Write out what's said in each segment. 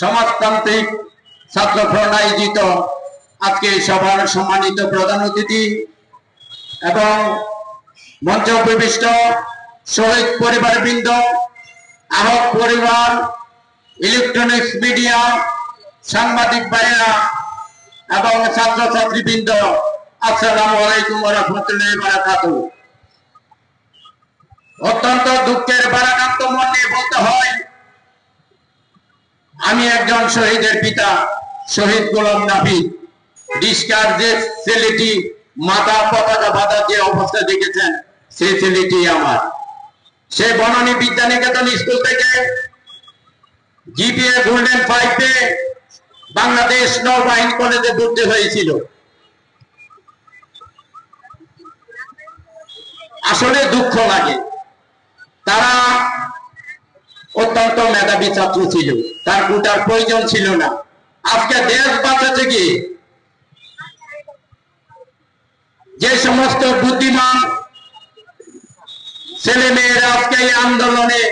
সমাজতান্ত্রিক ছাত্র ফ্রন্ট আয়োজিত আজকে সভার সম্মানিত প্রধান অতিথি এবং মঞ্চ উপবিষ্ট শহীদ পরিবার বৃন্দ আহত পরিবার ইলেকট্রনিক্স মিডিয়া সাংবাদিক ভাইয়েরা এবং ছাত্রছাত্রী বৃন্দ আসসালামু আলাইকুম রহমতুল্লাহ বারাকাতুহ। অত্যন্ত দুঃখের বারাকান্ত মন বলতে হয়, আমি একজন শহীদের পিতা, শহীদ গোলাম নাফিদ ডিসকার যে ছেলেটি মাথা পতাকা বাধা যে অবস্থা দেখেছেন, সেই ছেলেটি আমার। সে বনানী বিদ্যানিকেতন স্কুল থেকে জিপিএ গোল্ডেন ফাইভে বাংলাদেশ নৌবাহিনী কলেজে ভর্তি হয়েছিল। আসলে দুঃখ লাগে। অত্যন্ত মেধাবী ছাত্র ছিল। তার গোটার প্রয়োজন ছিল না। আজকে দেশ বাঁচাতে গিয়ে যে সমস্ত বুদ্ধিমান ছেলে মেয়েরা আজকে এই আন্দোলনে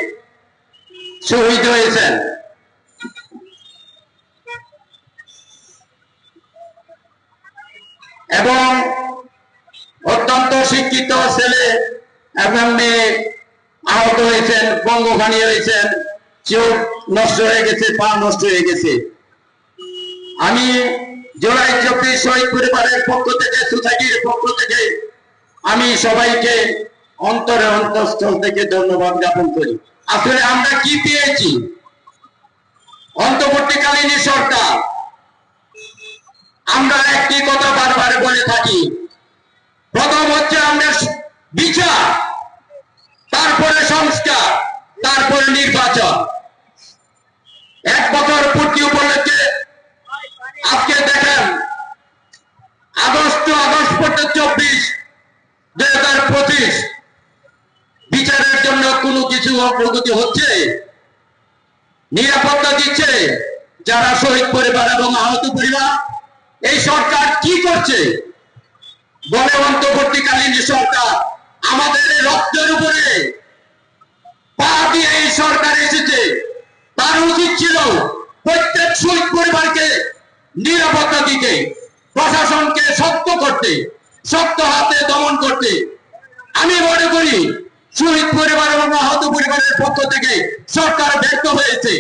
শহীদ হয়েছেন। এবং অত্যন্ত শিক্ষিত ছেলে এবং মেয়ে আহত হয়েছেন বঙ্গখানি হয়েছেন, চোখ নষ্ট হয়ে গেছে, পা নষ্ট হয়ে গেছে। আমি জুলাই চব্বিশ শহীদ পরিবারের পক্ষ থেকে, সোসাইটির পক্ষ থেকে আমি সবাইকে অন্তরে অন্তঃস্থল থেকে ধন্যবাদ জ্ঞাপন করি। আসলে আমরা কি পেয়েছি? অন্তর্বর্তীকালীন সরকার। আমরা একটি কথা বারবার বলে থাকি। প্রথম হচ্ছে আমরা বিচার। তারপরে সংস্কার, তারপরে নির্বাচন। এক বছর পূর্তি উপলক্ষে আজকে দেখেন, আগস্ট আগস্ট পর্যন্ত চব্বিশ, দুই হাজার পঁচিশ। বিচারের জন্য কোনো কিছু অগ্রগতি হচ্ছে? নিরাপত্তা দিচ্ছে যারা শহীদ পরিবার এবং আহত পরিবার? এই সরকার কি করছে? বলে অন্তর্বর্তীকালীন সরকার, আমাদের এই রক্তের উপরে পা দিয়ে এই সরকার এসেছে তার প্রত্যেক শহীদ পরিবারকে নিরাপত্তা দিতে, প্রশাসনকে শক্ত করতে, শক্ত হাতে দমন করতে। আমি মনে করি, শহীদ পরিবার এবং আহত পরিবারের পক্ষ থেকে সরকার ব্যর্থ হয়েছে।